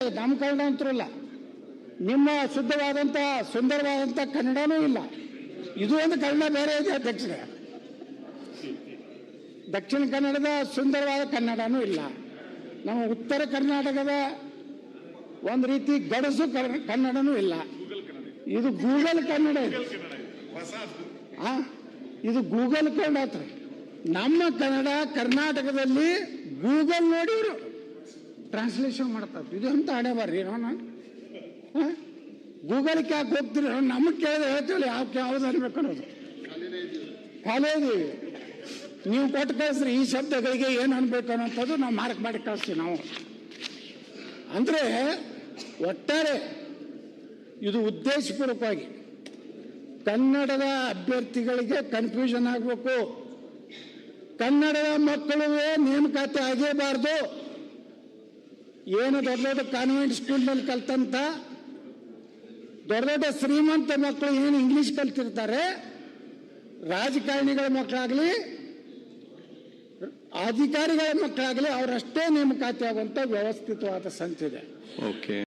ನಮ್ಮ ಕನ್ನಡ ಅಂತರಲ್ಲ ನಿಮ್ಮ ಶುದ್ಧವಾದಂಥ ಸುಂದರವಾದಂಥ ಕನ್ನಡನೂ ಇಲ್ಲ. ಇದು ಒಂದು ಕನ್ನಡ ಬೇರೆ ಇದೆ ಅಧ್ಯಕ್ಷರೇ. ದಕ್ಷಿಣ ಕನ್ನಡದ ಸುಂದರವಾದ ಕನ್ನಡನೂ ಇಲ್ಲ. ನಮ್ಮ ಉತ್ತರ ಕರ್ನಾಟಕದ ಒಂದು ರೀತಿ ಗಡಸು ಕನ್ನಡನೂ ಇಲ್ಲ. ಇದು ಗೂಗಲ್ ಕನ್ನಡ ಇದು? ಇದು ಗೂಗಲ್ ಕನ್ನಡ ನಮ್ಮ ಕನ್ನಡ ಕರ್ನಾಟಕದಲ್ಲಿ ಗೂಗಲ್ ನೋಡಿ ಇವರು ಟ್ರಾನ್ಸ್ಲೇಷನ್ ಮಾಡ್ತಾರೆ ಇದು ಅಂತ ಹಣೆ ಬರ್ರಿ ನಾನು? ಗೂಗಲ್ ಯಾಕೆ ಹೋಗ್ತೀರಿ? ನಮಗೆ ಕೇಳಿದ್ರೆ ಹೇಳ್ತೀವಿ ಯಾವ ಯಾವ್ದು ಅನ್ಬೇಕು ಅನ್ನೋದು. ಇದೀವಿ. ನೀವು ಕೊಟ್ಟು ಕಳಿಸ್ರಿ, ಈ ಶಬ್ದಗಳಿಗೆ ಏನು ಅನ್ಬೇಕು ಅನ್ನೋಂಥದ್ದು ನಾವು ಮಾರ್ಕ್ ಮಾಡಿ ಕಳಿಸ್ತೀವಿ ನಾವು. ಅಂದರೆ, ಒಟ್ಟಾರೆ, ಇದು ಉದ್ದೇಶಪೂರ್ವಕವಾಗಿ ಕನ್ನಡದ ಅಭ್ಯರ್ಥಿಗಳಿಗೆ ಕನ್ಫ್ಯೂಷನ್ ಆಗಬೇಕು. ಕನ್ನಡದ ಮಕ್ಕಳು ನೇಮಕಾತಿ ಆಗೇಬಾರ್ದು. ಏನು ದೊಡ್ಡ ದೊಡ್ಡ ಕಾನ್ವೆಂಟ್ ಸ್ಕೂಲ್ನಲ್ಲಿ ಕಲ್ತಂತ, ದೊಡ್ಡ ದೊಡ್ಡ ಶ್ರೀಮಂತ ಮಕ್ಕಳು ಏನು ಇಂಗ್ಲಿಷ್ ಕಲ್ತಿರ್ತಾರೆ, ರಾಜಕಾರಣಿಗಳ ಮಕ್ಕಳಾಗಲಿ, ಅಧಿಕಾರಿಗಳ ಮಕ್ಕಳಾಗಲಿ ಅವರಷ್ಟೇ ನೇಮಕಾತಿ ಆಗುವಂಥ ವ್ಯವಸ್ಥಿತವಾದ ಸಂಚಿದೆ ಓಕೆ